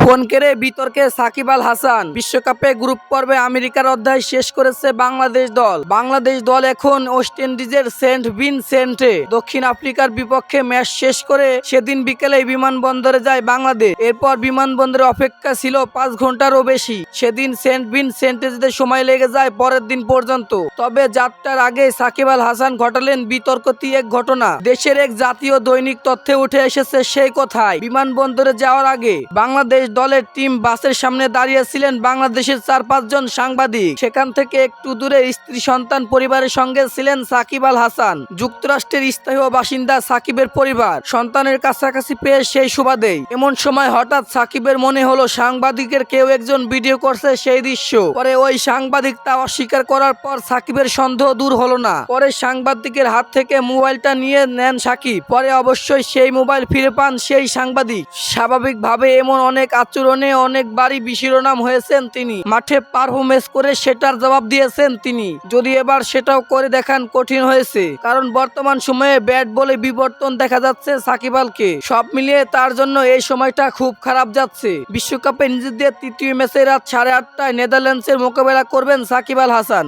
Phone কেড়ে বিতর্কে সাকিব আল হাসান। বিশ্বকাপে গ্রুপ পর্বে আমেরিকার অধ্যায় শেষ করেছে বাংলাদেশ দল। বাংলাদেশ দল এখন ওয়েস্ট ইন্ডিজের সেন্ট ভিনসেন্টে। দক্ষিণ আফ্রিকার বিপক্ষে ম্যাচ শেষ করে সেদিন বিকেলে বিমানবন্দরে যায় বাংলাদেশ। এরপর বিমানবন্দরে অপেক্ষা ছিল পাঁচ ঘন্টারও বেশি। সেদিন সেন্ট ভিনসেন্টে যেতে সময় লেগে যায় পরের দিন পর্যন্ত। তবে যাত্রার আগে সাকিব আল হাসান ঘটালেন বিতর্কতি এক ঘটনা। দেশের এক জাতীয় দৈনিক তথ্যে উঠে এসেছে সেই কথায় বিমানবন্দরে যাওয়ার আগে বাংলাদেশ দলের টিম বাসের সামনে দাঁড়িয়েছিলেন বাংলাদেশের চার পাঁচজন সাংবাদিক। সেখান থেকে একটু দূরে স্ত্রী, সন্তান, পরিবারের সঙ্গে ছিলেন সাকিব আল হাসান, যুক্তরাষ্ট্রের স্থায়ী বাসিন্দা সাকিবের পরিবার। সন্তানের কাছাকাছি পেয়ে সেই সুবাদেই। এমন সময় হঠাৎ সাকিবের মনে হলো সাংবাদিকের কেউ একজন ভিডিও করছে সেই দৃশ্য। পরে ওই সাংবাদিক তা অস্বীকার করার পর সাকিবের সন্দেহ দূর হলো না। পরে সাংবাদিকের হাত থেকে মোবাইলটা নিয়ে নেন সাকিব। পরে অবশ্যই সেই মোবাইল ফিরে পান সেই সাংবাদিক। স্বাভাবিকভাবে এমন অনেক আচরণে অনেকবারই শিরোনাম হয়েছেন তিনি। মাঠে পারফরমেন্স করে সেটার জবাব দিয়েছেন তিনি। যদি এবার সেটাও করে দেখান কঠিন হয়েছে। কারণ বর্তমান সময়ে ব্যাট বলে বিবর্তন দেখা যাচ্ছে সাকিব আলকে। সব মিলিয়ে তার জন্য এই সময়টা খুব খারাপ যাচ্ছে। বিশ্বকাপে নিজেদের তৃতীয় ম্যাচে রাত সাড়ে আটটায় নেদারল্যান্ডসের মোকাবেলা করবেন সাকিব আল হাসান।